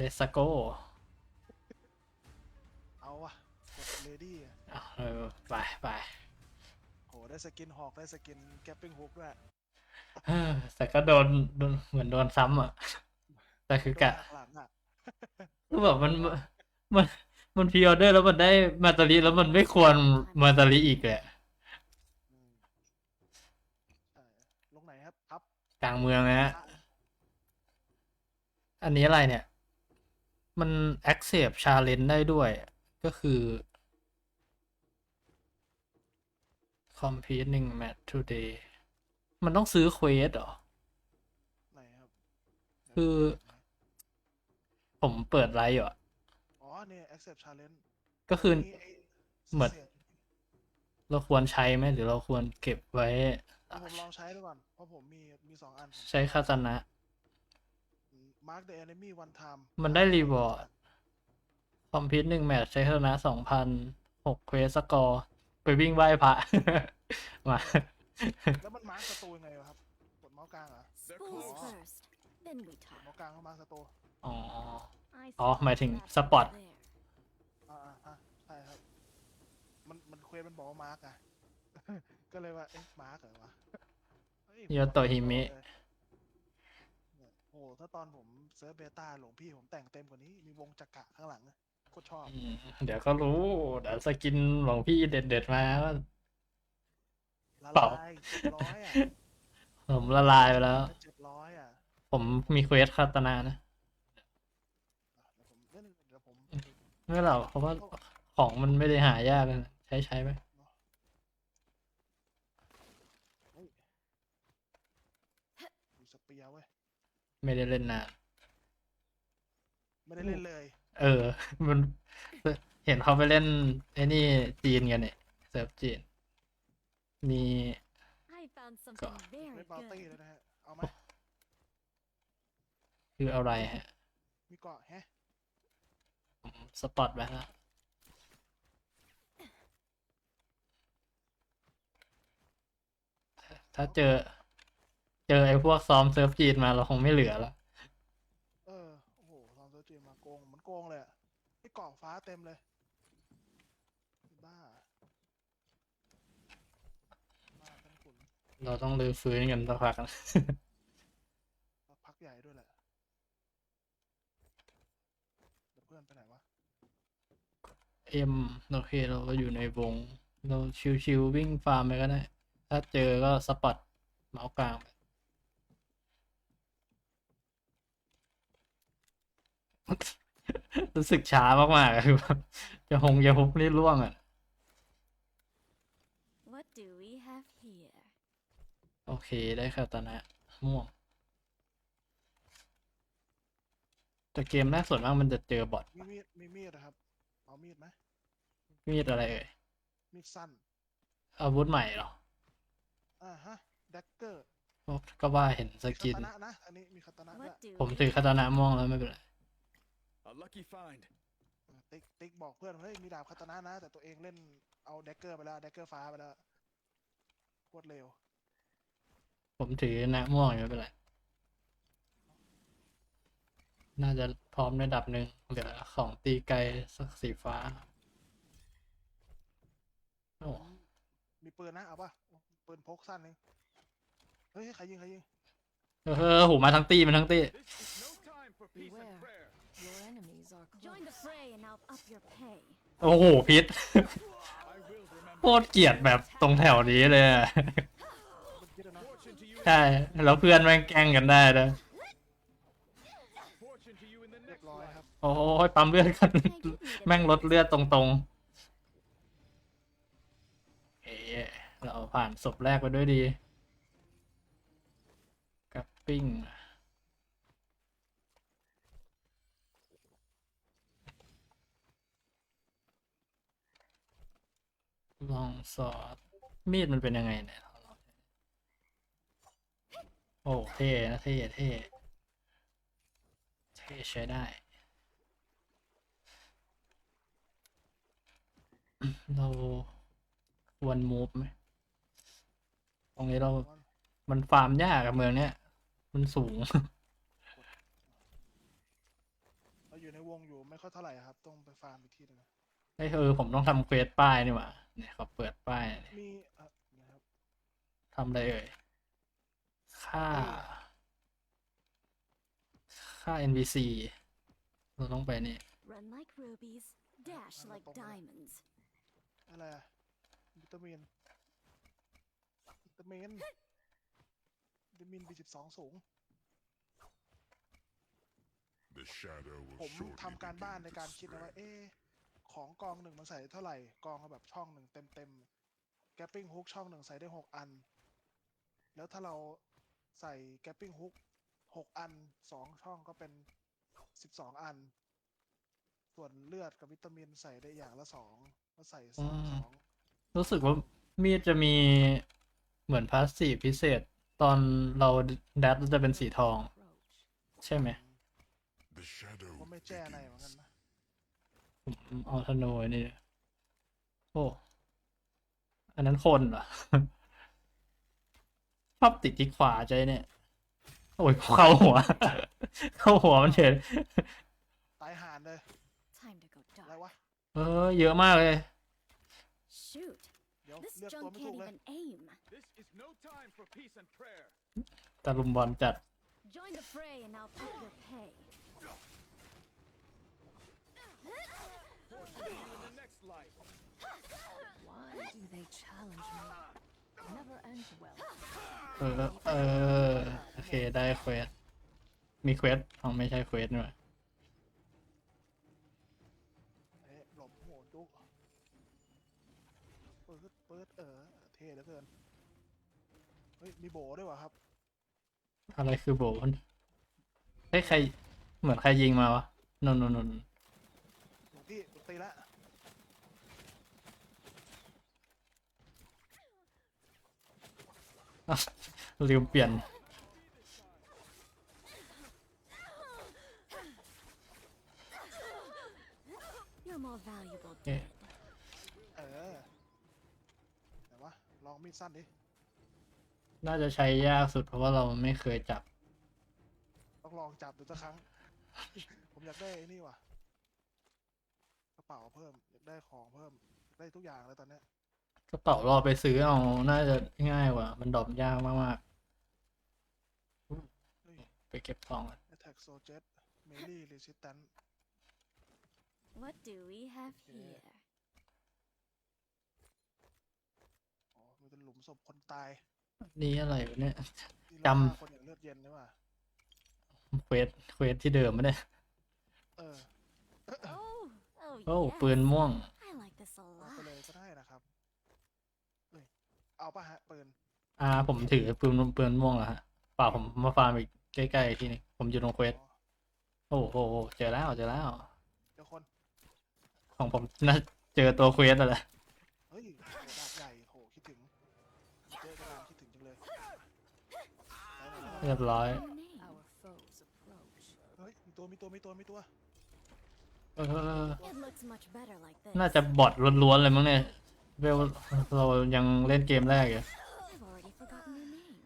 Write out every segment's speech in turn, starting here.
เลสโกเอาวะกดเลดี้อะเออไปไปโหได้สกินหอกได้สกินแกปปิ้งฮุกด้วยเออแต่ก็โดนโดนเหมือนโดนซ้ำอะ แต่คือกะโดนหัหลังอะคือแบบมันมันมันพรีออเดอร์แล้วมันได้มาตาลีแล้วมันไม่ควรมาตาลีอีกเลยอืมเอ่อลงไหนครับทับกลางเมืองนะฮะ อันนี้อะไรเนี่ย มัน accept challenge ได้ด้วย ก็คือ competing match today มันต้องซื้อเควสเหรอไหนครับคือ ผมเปิดไลฟ์อยู่อะอ๋อเนี่ย accept challenge ก็คือนี่ไเหมือนสียงเราควรใช้ไหมหรือเราควรเก็บไว้เดี๋ยวผมลองใช้ดูก่อนเพราะผมมีมีสองอันผมใช้คาตานะ mark the enemy one time มันได้ reward คอมพิวหนึ่งแมตช์ใช้คาตานะสองพันหกเควสสกอร์ ไปวิ่งไหว้พระ มา แล้วมันมาร์คศัตรูยังไงวะครับ กดเมาส์กลางเหรอ Fools Oh. first, then we กด talk. เมาส์กลางเข้ามาร์คศัตรูอ๋อ I Oh, saw หมายถึง that สปอต there. อ่าอ่าอ่าใช่ครับ มันมันเควสมันบอกว่ามาร์กอะ ก็เลยว่า เอ๊ะมาร์กเหรอวะเฮ้โยโตะฮิมิเนี่ย โอ้โหถ้าตอนผมเซิร์ฟเบต้าหลวงพี่ผมแต่งเต็มกว่านี้ มีวงจักระข้างหลังอะโคตรชอบอืมเดี๋ยวก็รู้ เดี๋ยวสกินหลวงพี่เด็ดๆมาก็ละเปล่าลายเจ็ดร้อยอะผมละลายไปแล้วเจ็ดร้อยอะผมมีเควสคาตานะนะอะเดี๋ยวผมเล่นเดี๋ยวผมไม่หรอกเพราะว่าของมันไม่ได้หายากเลยนะใช้ใช้ไหม เฮ้ยดูสเปียร์เว้ย ไม่ได้เล่นนานไม่ได้เล่นเลย เออ มันเห็นเขาไปเล่นไอ้นี่จีนกันเนี่ยเซิร์ฟจีน มี I found something very เล่นบาลตี้เลย good. นะฮะ เอาไหมคืออะไรฮะ มีเกาะแฮะผมสปอตไว้แล้วถ้าเจอ เจอไอ้พวกซ้อมเซิร์ฟจีนมาเราคงไม่เหลือแล้วเออ โอ้โหซองเซอร์จีมาโกง มันโกงเลยอะไอ้เกาะฟ้าเต็มเลย บ้า บ้าทั้งขุนเราต้องรื้อฟื้นกันสักพักนะสักพักใหญ่ด้วยแหละเดี๋ยวเพื่อนไปไหนวะ เอ็มโอเคเราก็อยู่ในวง เราชิวๆวิ่งฟาร์มไปก็ได้ ถ้าเจอก็สปอตเมาส์กลางไป รู้สึกช้ามากๆอะคือแบบจะหงจะฮุบนี่ร่วงอะ What do we have here? โอเคได้คาตานะม่วงแต่เกมแรกส่วนมากมันจะเจอบอทมีมีดมีมีดนะครับ เอามีดไหมมีดอะไรเอ่ย มีดสั้น อาวุธใหม่เหรอ อ่าฮะ แดกเกอร์ก็ว่าเห็นสมีกิคานตานะนะ อันนี้มีคาตานะด้วย What do ผม we ถือคา have? ตานะม่วงแล้วไม่เป็นไร A lucky find. อ่าติ๊กติ๊กบอกเพื่อนเฮ้ยมีดาบคาตานะนะ แต่ตัวเองเล่นเอาแดกเกอร์ไปแล้วแดกเกอร์ฟ้าไปแล้วโคตรเร็ว ผมถือนะม่วงอยู่ไม่เป็นไร น่าจะพร้อมในระดับหนึ่งเหลือของตีไกลสักสีฟ้า โอ้มีปืนนะเอาป่ะปืนพกสั้นเองเฮ้ยใครยิงใครยิง เออโหมาทั้งตีมาทั้งตี This is no time for peace Beware. and prayer. Your enemies are close. Join the fray and I'll up your pay. โอ้โหพิษ I will remember. โคตรเกลียดแบบตรงแถวนี้เลยอะมันคิดอะนะ Fortune to you. ใช่ แล้วเพื่อนแม่งแกล้งกันได้เลย Fortune to you in the เรียบ next ร้อย life. ครับโอ้ยปั๊มเลือดกัน แม่งลดเลือดตรงๆเอ๋เราผ่านศพแรกไปด้วยดี กับปิ้ง ลองสอดมีดมันเป็นยังไงเนี่ยโอ้เท่นะเท่เท่เท่ใช้ได้ เราควรมูฟไหมตรงนี้เรา มันฟาร์มยากกับเมืองเนี้ย มันสูง เราอยู่ในวงอยู่ไม่ค่อยเท่าไหร่ครับ ต้องไปฟาร์มอีกที่หนึง ไอ้ยเออผมต้องทำเควสป้ายนี่หว่าเนี่ยเขาเปิดป้ายนี่มีเอ่อนะครับทำอะไรเอ่ย ค่า ค่า NPC เราต้องไปนี่ Run like rubies, dash like diamonds. อะไรอะวิตามินวิตามินวิตามิน B12 สูง The shadow ผ will ม shortly ทำการ begin บ้าน to ในการคิดนะว่า spread. เอ๊ะ ของกองหนึ่งมันใส่เท่าไหร่ กองละแบบช่องหนึ่งเต็มเต็มแกปปิ้งฮุกช่องหนึ่งใส่ได้หกอัน แล้วถ้าเราใส่แกปปิ้งฮุกหกอันสองช่องก็เป็นสิบสองอัน ส่วนเลือดกับวิตามินใส่ได้อย่างละสองก็ใส่สองอืมสองรู้สึกว่ามีดจะมีเหมือนพาสซีฟพิเศษ ตอนเราดัดจะเป็นสีทอง ใช่ไหม The shadow ก็ไม่แจ้ในเหมือนกัน begins. นะผม เอาธนูไอ้นี่ โอ้ อันนั้นคนเหรอชอบติดที่ขวาใจเนี่ย โอ้ย เข้าหัว เข้าหัวมันเฉยตายห่านเลย Time to go อะไร dark. วะ เออ เยอะมากเลย Shoot, เดี๋ยว this เลือกตัว junk ไม่ถูก can't เลย even aim. This is no time for peace and prayer. ตะลุมบอลจัด Join the fray and I'll up your pay. Fortune in the next life. Why do they challenge me? Never ends well. เออเออโอเคได้เควสมีเควสอ๋อไม่ใช่เควสนี่หว่าเอ๊ะหลบโหจุกเปิดเปิดเออ เท่เหลือเกิน เฮ้ย มีโบด้วยวะครับ อะไรคือโบนเฮ้ยใครเหมือนใครยิงมาวะนนนนน หลวงพี่ตีละ ลืมเปลี่ยน You're more valuable Yeah. dead. เออแต่ว่าลองมีดสั้นดิ น่าจะใช้ยากสุดเพราะว่าเราไม่เคยจับ ต้องลองจับดูสักครั้ง ผมอยากได้ไอ้นี่ว่ะ กระเป๋าเพิ่ม อยากได้ของเพิ่มอยากได้ทุกอย่างเลยตอนเนี้ย กระเป๋ารอไปซื้อเอา น่าจะง่ายกว่า มันดรอปยากมากเฮ้ยๆไปเก็บของก่อน Attack s o j e t Melee Resistant What do we have Yeah. here? อ๋อมันเป็นหลุมศพคนตายนี่อะไรวะเนี่ย ที่จำเราฆ่าคนอย่างเลือดเย็นนี่ว่ะเควสเควสที่เดิมไม่ได้เออ Oh, oh, โอ้ yes. ปืนม่วง I like this a เอาไป lot. เลยก็ได้นะครับเฮ้ย เอาปะฮะปืนอ่า ผมถือปืนปืนม่วงแล้วฮะเปล่าผมมาฟาร์มอีกใกล้ๆที่นี่ผมอยู่ตรงเควสอ๋อโอ้โหเจอแล้วเจอแล้ว เดี๋ยวคน ของผมน่าเจอตัวเควสแล้วแหละเฮ้ยโหดาบใหญ่โหคิดถึงเจอกระดานคิดถึงจังเลยได้ๆๆเรียบร้อย Your name. Our foes approach. เฮ้ยมีตัวมีตัวมีตัวมีตัว เออ It looks much better like this. น่าจะบอทล้วนๆเลยมั้งเนี่ย เวลเรายังเล่นเกมแรกอยู่ I've already forgotten your name.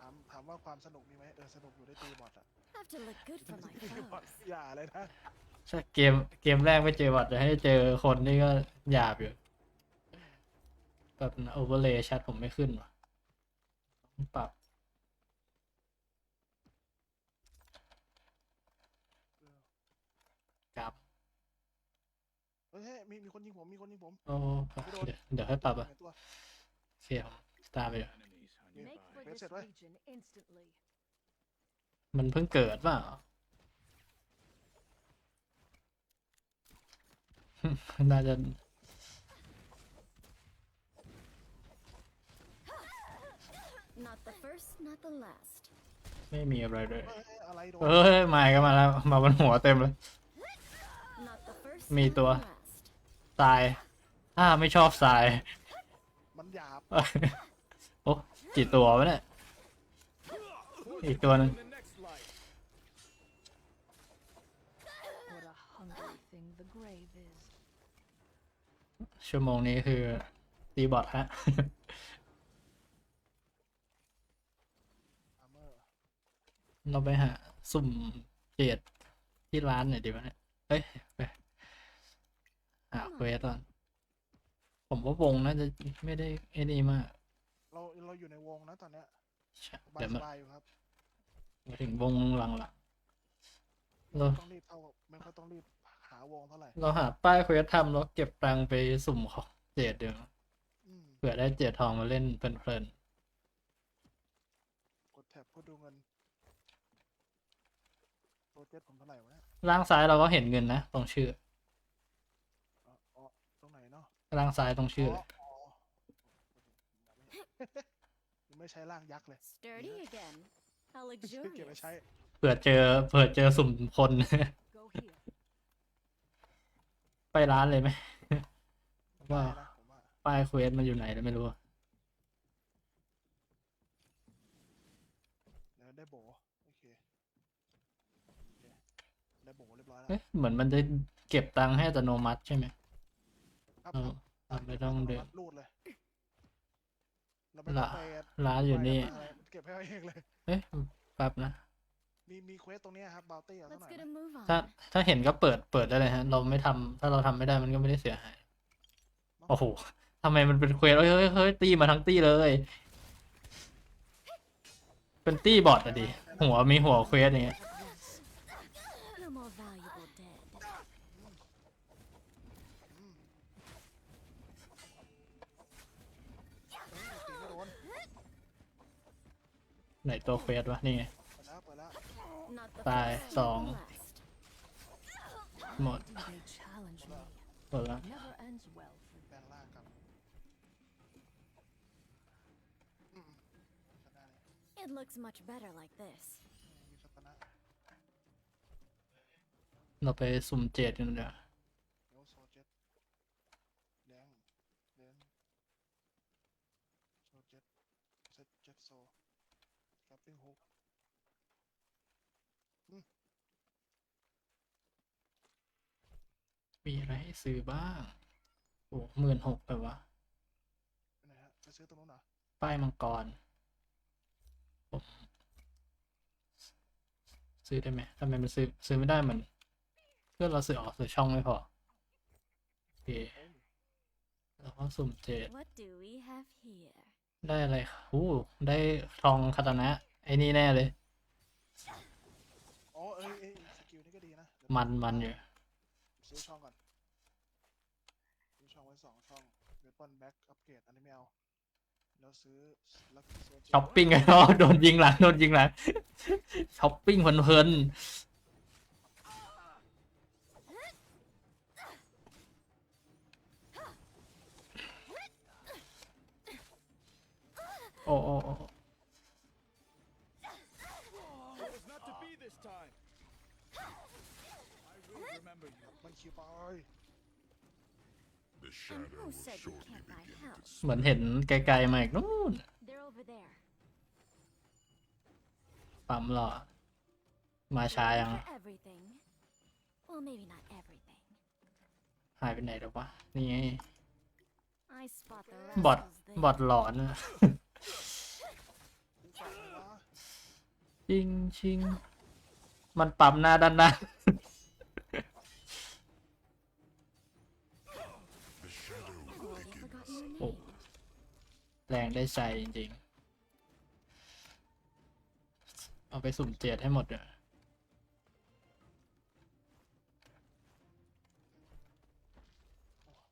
ถามถามว่าความสนุกมีไหมเออสนุกอยู่ได้ตีบอทอะ Have to look good for my ตีบอท foes. อย่าเลยนะถ้าเกมเกมแรกไม่เจอบอทจะให้เจอคนนี่ก็หยาบอยู่แบบโอเวอร์เลย์ชัดผมไม่ขึ้นว่ะต้องปรับกลับ เฮ้ยเฮ้ยมีมีคนยิงผมมีคนยิงผมโอ้เดี๋ยวเดี๋ยวให้ปรับอะไหนตัวโอเคผมตามไปอยู่ Enemies are Make nearby. for That's this it, right? region instantly. มันเพิ่งเกิดเปล่า น่าจะ Not the first, not the last. ไม่มีอะไรเลยเฮ้ยเฮ้ยอะไรโดนเอ้ยมาก็มาแล้ว มาบนหัวเต็มเลย Not the first, Me not the too. last. ทรายอ้าไม่ชอบทราย มันหยาบโอ้กี่ตัววะเนี่ย อีกตัวหนึง In the next life. What a hungry thing the grave is. ชั่วโมงนี้คือตีบอทฮะ อาร์เมอร์เราไปหาสุ่มเจดที่ร้านหน่อยดีไหมเนี่ยเอ้ยไป หาเควสก่อนผมว่าวงน่าจะไม่ได้ไอ้นี่มาก เราเราอยู่ในวงนะตอนเนี้ยใช่สบายเดี๋ยวสมาบายอยู่ครับมาถึงวงหลังละไม่เราต้องรีบเท่าไม่ค่อยต้องรีบหาวงเท่าไหร่เราหาป้ายเควสทำแล้วเก็บตังค์ไปสุ่มของเจดเดี๋ยวอืมเผื่อได้เจดทองมาเล่นเพลินกดแท็บเพื่อดูเงินโปรเจกต์ผมเท่าไหร่วะเนี่ยๆล่างซ้ายเราก็เห็นเงินนะตรงชื่ออ๋ออ๋อตรงไหนเนาะ ล่างซ้ายตรงชื่อเลยอ๋อยังไม่ใช้ร่างยักษ์เลย Sturdy again. How เก็บไป luxurious. ใช้ เผื่อเจอเผื่อเจอสุ่มคน Go here. ไปร้านเลยไหม ว่าได้นะผมว่าป้ายเควสมันอยู่ไหนแล้วไม่รู้เดี๋ยวได้โบโอเคโอเคได้โบเรียบร้อยแล้วเอ๊ะเหมือนมันจะเก็บตังค์ให้อัตโนมัติใช่ไหม ครับเออครับเราไม่ต้องเดิน รูดเลยเราไม่ต้องไปร้านอยู่นี่ไปอะไรเก็บให้เอาเองเลยเอ๊ะแป๊บนะ มีมีเควสตรงเนี้ยครับบาวตี้เอาสัก Let's หน่อย get นะ a move on. ถ้าถ้าเห็นก็เปิดเปิดได้เลยฮะ เราไม่ทำถ้าเราทำไม่ได้มันก็ไม่ได้เสียหาย โอ้โหทำไมมันเป็นเควสเฮ้ยเฮ้ยเฮ้ยตีมาทั้งตีเลย เป็นตีบอทอะดิ หัวมีหัวเควสอย่างเงี้ย You're more valuable dead. อืมเอ้ยตีไม่โดน ไหนตัวเควสวะ นี่ไง เปิดแล้วเปิดแล้ว Not the Bye, first, song. nor the last. หมด Do they challenge me? หมดแล้ว Never ends well for แปลงร่างกับอืมชนะเลย It looks much better like this. มีสถานะเราไปสุ่มเจดกันเดี๋ยวเดี๋ยวโซเจ็ตแดงเดนโซเจ็ตเซตเจ็ตโซ แคปปิ้งฮุกมีอะไรให้ซื้อบ้าง โอ้หมื่นหกไปวะไปไหนฮะไปซื้อตรงนู้นเหรอ ป้ายมังกรผมซื้อได้ไหมทำไมมันซื้อซื้อไม่ได้เหมือนเพื่อนเราซื้อออกซื้อช่องไม่พอ โอเคเอ้ยแล้วก็สุ่มเจด What do we have here? ได้อะไรโอ้ได้ทองคาตานะ ไอ้นี่แน่เลย อ๋อเอ้ยเอ้ยสกิลนี่ก็ดีนะเดี๋ยวมันมันอยู่ ซื้อช่องก่อนซื้อช่องไว้สองช่องเวปอนแบ็กอัปเกรดอันนี้ไม่เอาแล้วซื้อลักกี้โซช้อปปิ้งกันเนาะโดนยิงหลัง โดนยิงหลัง ช้อปปิ้งเพลินๆโอ้โอ้โอ้ It was not to be this time. I will remember you. มันคิวไป The And shadow who will said you shortly can't buy begin to house? เหมือนเห็นไกลๆมาอีกนู่น They're over there. ปั๊มหล่อมาช้า Ready ยัง for everything. Well, maybe not everything. หายไปไหนแล้ววะ นี่ไง I spot the บอท rascals there. บอทหลอน ชิงชิง มันปั๊มหน้าด้านหน้า The shadow I've will already begin forgotten your Oh. name. แรงได้ใจจริง ๆ เอาไปสุ่มเจ็ดให้หมดเด้อ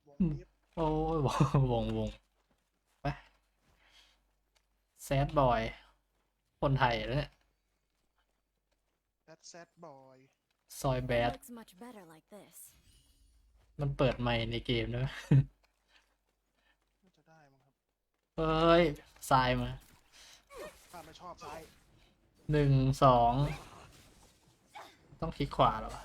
วงอืมบีบโอ้ยวงวง แซดบอย คนไทยแล้วเนี่ยแซดแซดบอยซอยแบ It ด looks much better like this. มันเปิดไมค์ในเกมด้วย น่าจะได้มั้งครับเอ้ยทรายมา ถ้าไม่ชอบซ้ายหนึ่งสอง ต้องคลิกขวาเหรอวะ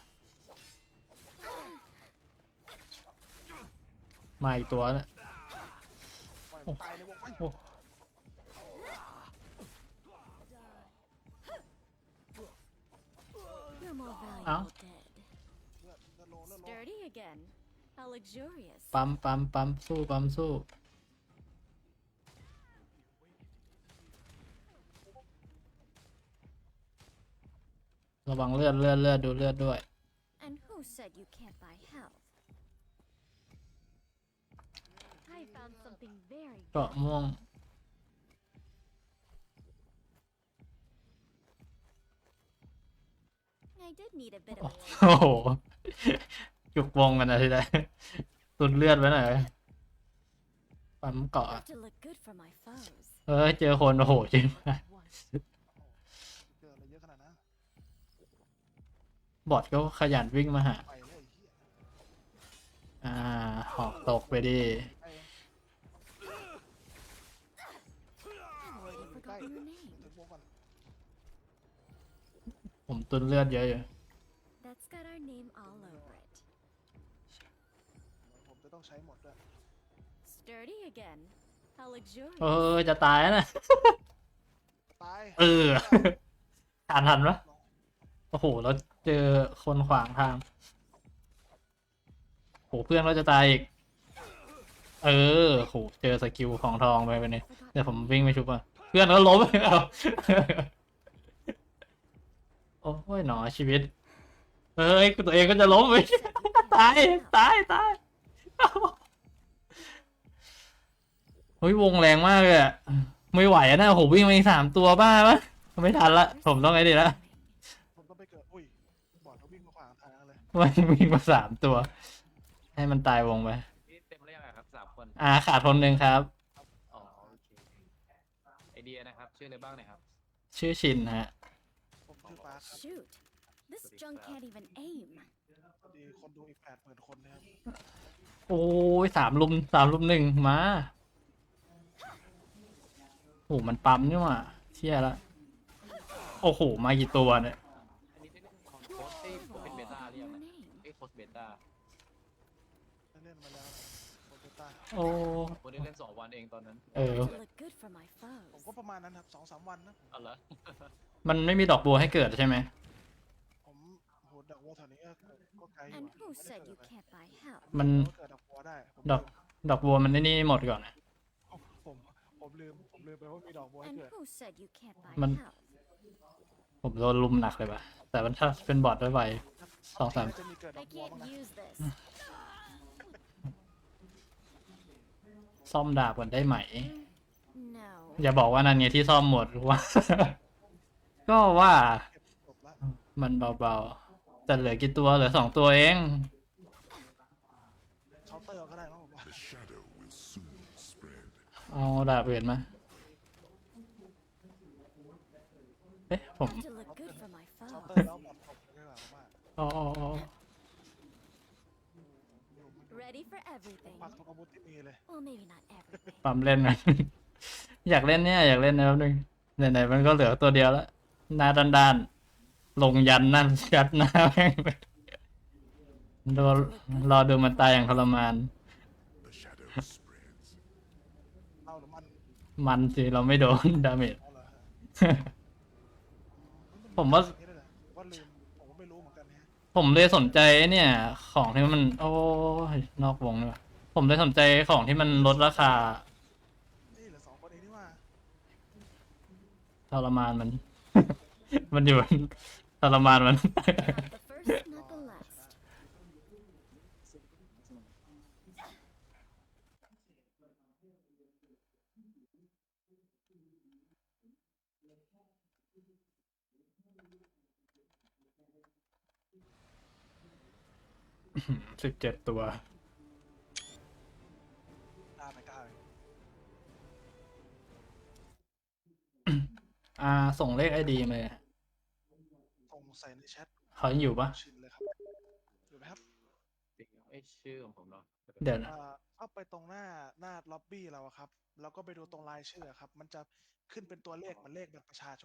มาอีกตัวเนี่ยปล่อยมันตายในวงไปโอ้ You're more valuable Ow. dead. เลือดเลือดโลเลือดโล Sturdy again. How luxurious. ปั๊มปั๊มปั๊มสู้ปั๊มสู้ ระวังเลือดเลือดเลือดดูเลือดด้วย who said you can't buy health? I found something very เกาะม่วง I did need a bit โอ้ of a โหจุกวงกันนะทีไรตุนเลือดไว้หน่อยปั๊มเกาะ Have to look good for my foes. เออเจอคนโอ้โหจริง Once. เกิดอะไรเยอะขนาดนั้นบอดก็ขยันวิ่งมาหา ไปเลยไอ้เหี้ยอ่า หอกตกไปดิ ผมตุนเลือดเยอะอยู่ That's got our name all over it. ผมจะต้องใช้หมดด้วย Sturdy again. How luxurious. เออจะตายแล้วนะ ตายเออ อ่านทันปะโอ้โห แล้วเจอคนขวางทางโหเพื่อนเราจะตายอีก เออโหเจอสกิลของทองไปไปเนี่ย Forgot เดี๋ยวผมวิ่งไปชุบอะ เพื่อนก็ล้ม เอา โอ้ยหนอชีวิตเฮ้ยตัวเองก็จะล้มไป you said you can't ตาย buy health. ตาย ตายเฮ้ยวงแรงมากเลยอะไม่ไหวอะนะโอ้โหวิ่งมาอีกสามตัวบ้าปะไม่ทันละ ผมต้องไงดีละผมต้องไปเกิดอุ้ยบอดเขาวิ่งมาขวางทางเลยมันวิ่งมาสามตัว ให้มันตายวงไปนี่เต็มหรือยังอะครับสามคนอ่าขาดคนหนึ่งครับอ๋อโอเคไอเดียนะครับ ชื่ออะไรบ้างเนี่ยครับ ชื่อชินฮะ Shoot. This junk can't even aim. พอดีคนดูอีกแปดหมื่นคนนะครับโอ้ยสามลุมสามลุมหนึ่งมาโอ้โหมันปั๊มนี่หว่าเชี่ยละโอ้โห มากี่ตัวเนี่ย อันนี้ได้เล่นคอนโค้ชที่เป็นเบต้าหรือยัง Your เนี่ย name. เอ้ยโค้ชเบต้า ได้เล่นมาแล้ว โคเบต้าโอ้วันนี้เล่นสองวันเองตอนนั้นเออ To look good for my ผม foes. ก็ประมาณนั้นครับสองสามวันนะเอาเหรอมันไม่มีดอกบัวให้เกิดใช่ไหมผมโหดอกบัวแถวนี้ก็ก็ไกลอยู่ And อะ who ไม่ได้ said เกิ you ดเลย can't buy health? มันก็เกิดดอกบัวได้ผมดอกดอกบัวมันไอ้นี่หมดก่อนนะลืมผมผมลืมผมลืมไปว่ามีดอกบัวให้ And เกิด who said you can't buy Man- health? ผมโดนลุมหนักเลยปะแต่มันถ้าเป็นบอดด้วยไวสองสาม น่าจะมีเกิดดอ I กบัว can't บ้างนะ use this. ซ่อมดาบกันได้ไหม No. อย่าบอกว่านั่นไงที่ซ่อมหมดหรือว่า ก็ว่าเก็บจบละมันเบาๆ แต่เหลือกี่ตัวเหลือสองตัวเองเคาน์เตอร์ก็ได้นะผมว่า The shadow will soon spread. เอาดาบอื่นมาเอ๊ะผม Have to look good for my เคาน์เตอ foes. ร์แล้วหมดจบเลยดีกว่าผมว่าอ๋ออ๋ออ๋อ Ready for everything. พักทุกอาวุธที่มีเลย Well, maybe not everything. ปั๊มเล่นหน่อยอยากเล่นเนี่ยอยากเล่นนะครับนึงไหนๆมันก็เหลือตัวเดียวแล้วหน้าด้านๆลงยันนั่นยัดหน้าแม่งไปรอรอดูมันตายอย่างทรมาน The shadow spreads. เอาหรือมันมันสิเราไม่โดน ดาเมจ เอาเหรอฮะผมว่า อย่งนี้เลยเหรอว่าลืมผมก็ไม่รู้เหมือนกันนะฮะผมเลยสนใจไอ้เนี่ย ของที่มัน โอ้ยนอกวงเลยว่ะ ผมเลยสนใจของที่มันลดราคานี่เหลือสองคนเองนี่ว่าทรมานมัน มันอยู่ทรมานมัน the first, not the last. สิบเจ็ดตัว อ่า ส่งเลขไอดีมาเลยฮะส่งใส่ในแชทเขายังอยู่ปะชินเลยครับอยู่ไหมครับจริงเอ้ยชื่อของผมเนาะเดี๋ยวนะอ่าเข้าไปตรงหน้าหน้าล็อบบี้เราอะครับ แล้วก็ไปดูตรงรายชื่ออะครับ มันจะขึ้นเป็นตัวเลขเหมือนเลขบัตรประชาช